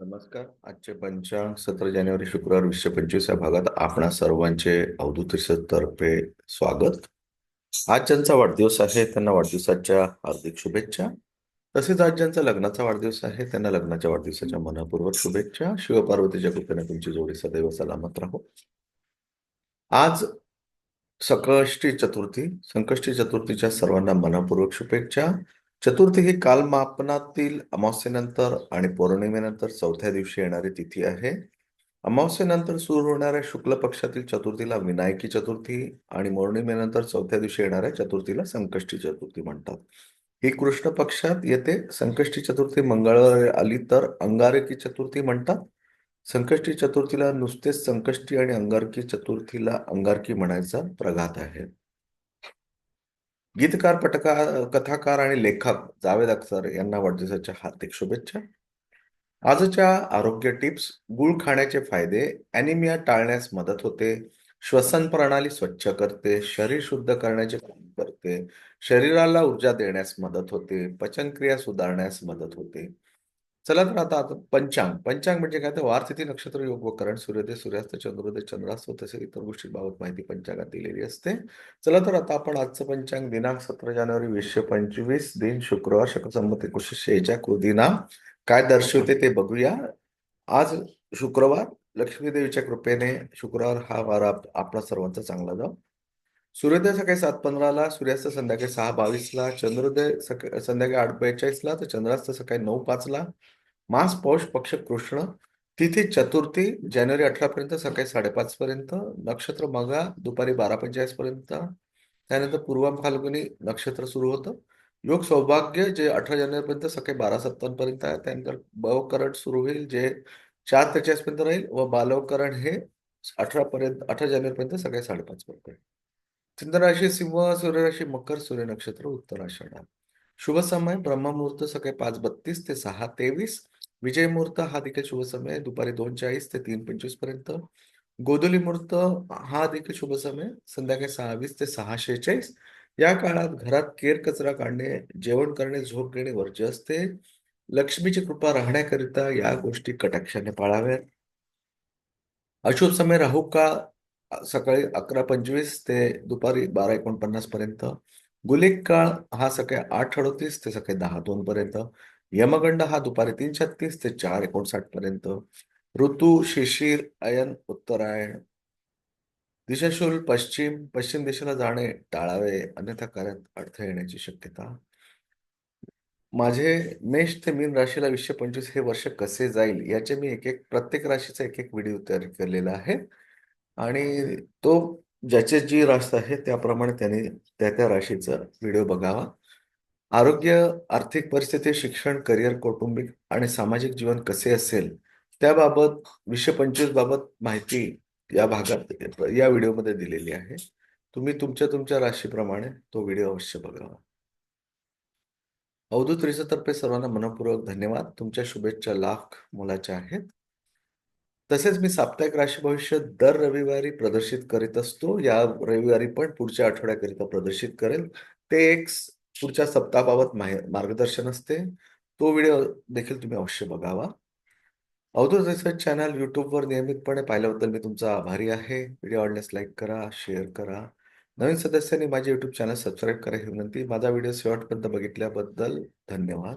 नमस्कार. आजचे पंचांग सतरा जानेवारी शुक्रवार वीसशे पंचवीस या भागात आपणा सर्वांचे अवधूत तर्फे स्वागत. आज ज्यांचा वाढदिवस आहे त्यांना वाढदिवसाच्या हार्दिक शुभेच्छा. तसेच आज ज्यांचा लग्नाचा वाढदिवस आहे त्यांना लग्नाच्या वाढदिवसाच्या मनपूर्वक शुभेच्छा. शिवपार्वतीच्या कृपेने तुमची जोडी सदैव सलामत राहो. आज संकष्टी चतुर्थी संकष्टी चतुर्थीच्या सर्वांना मनपूर्वक शुभेच्छा. चतुर्थी ही कालमापनातील अमावस्येनंतर आणि पौर्णिमेनंतर चौथ्या दिवशी येणारी तिथी आहे. अमावस्येनंतर सुरू होणाऱ्या शुक्ल पक्षातील चतुर्थीला विनायकी चतुर्थी आणि पौर्णिमेनंतर चौथ्या दिवशी येणाऱ्या चतुर्थीला संकष्टी चतुर्थी म्हणतात. ही कृष्ण पक्षात येते. संकष्टी चतुर्थी मंगळवारी आली तर अंगारकी चतुर्थी म्हणतात. संकष्टी चतुर्थीला नुसतेच संकष्टी आणि अंगारकी चतुर्थीला अंगारकी म्हणायचा प्रघात आहे. गीतकार पटकार कथाकार आणि लेखक जावेद अख्तर यांना वाढदिवसाच्या हार्दिक शुभेच्छा. आजच्या आरोग्य टिप्स गुळ खाण्याचे फायदे अॅनिमिया टाळण्यास मदत होते श्वसन प्रणाली स्वच्छ करते शरीर शुद्ध करण्याचे काम करते शरीराला ऊर्जा देण्यास मदत होते पचनक्रिया सुधारण्यास मदत होते. चला तर आता आता पंचांग. पंचांग म्हणजे काय? तर वार नक्षत्र योग व करण सूर्योदय सूर्यास्त चंद्रोदय चंद्रास्त तसेच इतर गोष्टींबाबत माहिती पंचांगात दिलेली असते. चला तर आता आपण आजचं पंचांग दिनांक सतरा जानेवारी वीसशे पंचवीस दिन शुक्रवार शकसंमत एकोणीसशे शेहेच्या कृदिना काय दर्शवते ते बघूया. आज शुक्रवार लक्ष्मीदेवीच्या कृपेने शुक्रवार हा वार आपला सर्वांचा चांगला जाऊ सूर्योदय सकाळी सात पंधराला सूर्यास्त संध्याकाळी सहा बावीसला चंद्रोदय सका संध्याकाळी आठ बेचाळीसला तर चंद्रास्त सकाळी नऊ पाचला. मास पौष पक्ष कृष्ण तिथी चतुर्थी जानेवारी अठरा पर्यंत सकाळी साडेपाच पर्यंत नक्षत्र मगा दुपारी बारा पंचेचाळीस पर्यंत. त्यानंतर पूर्व फाल्गुनी नक्षत्र सुरू होतं. योग सौभाग्य जे अठरा जानेवारी पर्यंत सकाळी बारा सत्तावन्न पर्यंत आहे. त्यानंतर बवकरण सुरू होईल जे चार त्रेचाळीस पर्यंत राहील व बालवकरण हे अठरा पर्यंत अठरा जानेवारी पर्यंत सकाळी साडेपाच पर्यंत चंद्रराशी सिंह सूर्यराशी मकर सूर्य नक्षत्र उत्तराषाढा शुभ समय ब्रह्ममुहूर्त सकाळी पाच बत्तीस ते सहा तेवीस. विजय मुहूर्त हा देखील शुभ समय दुपारी दोन चाळीस ते तीन पंचवीसपर्यंत. गोधुली मुहूर्त हा देखील शुभ समय संध्याकाळी सहावीस ते सहा शेहेचाळीस. या काळात घरात केर कचरा काढणे जेवण करणे झोप घेणे वर्ज्य असते. लक्ष्मीची कृपा राहण्याकरिता या गोष्टी कटाक्षाने पाळाव्यात. अशुभ समय राहू काळ सकाळी अकरा पंचवीस ते दुपारी बारा एकोणपन्नास पर्यंत. गुलिक काळ हा सकाळी आठ अडतीस ते सकाळी दहा दोन पर्यंत. यमगंड हा दुपारी तीन छत्तीस ते चार एकोणसाठ पर्यंत. ऋतू शिशिर अयन उत्तरायण. दिशाशूल पश्चिम पश्चिम दिशेला जाणे टाळावे अन्यथा कार्यात अडथळे येण्याची शक्यता. माझे मेष ते मीन राशीला वीसशे पंचवीस हे वर्ष कसे जाईल याचे मी एक एक प्रत्येक राशीचा एक एक व्हिडिओ तयार केलेला आहे. आणि तो ज्याचे जी राशी आहे त्याप्रमाणे त्याने त्या त्या राशीचा व्हिडिओ बघावा. आरोग्य आर्थिक परिस्थिती शिक्षण करिअर कौटुंबिक आणि सामाजिक जीवन कसे असेल त्याबाबत विषय पंचवीस बाबत माहिती या भागात या व्हिडिओमध्ये दिलेली आहे. तुम्ही तुमच्या तुमच्या राशीप्रमाणे तो व्हिडिओ अवश्य बघावा. अवधूत रिसतर्फे सर्वांना मनपूर्वक धन्यवाद. तुमच्या शुभेच्छा लाख मुलाच्या आहेत. तसेच मी साप्ताहिक राशी भविष्य दर रविवारी प्रदर्शित करीत असतो. या रविवारी पण पुढच्या आठवड्याकरिता प्रदर्शित करेल. ते एक पुढच्या सप्ताहाबाबत मार्गदर्शन असते. तो व्हिडिओ देखील तुम्ही अवश्य बघावा. अवधूत रिसर्च चॅनल वर नियमितपणे पाहिल्याबद्दल मी तुमचा आभारी आहे. व्हिडिओ आवडल्यास लाईक करा शेअर करा. नवीन सदस्यांनी माझे यूट्यूब चॅनल सबस्क्राईब करा ही विनंती. माझा व्हिडिओ शेवटपर्यंत बघितल्याबद्दल धन्यवाद.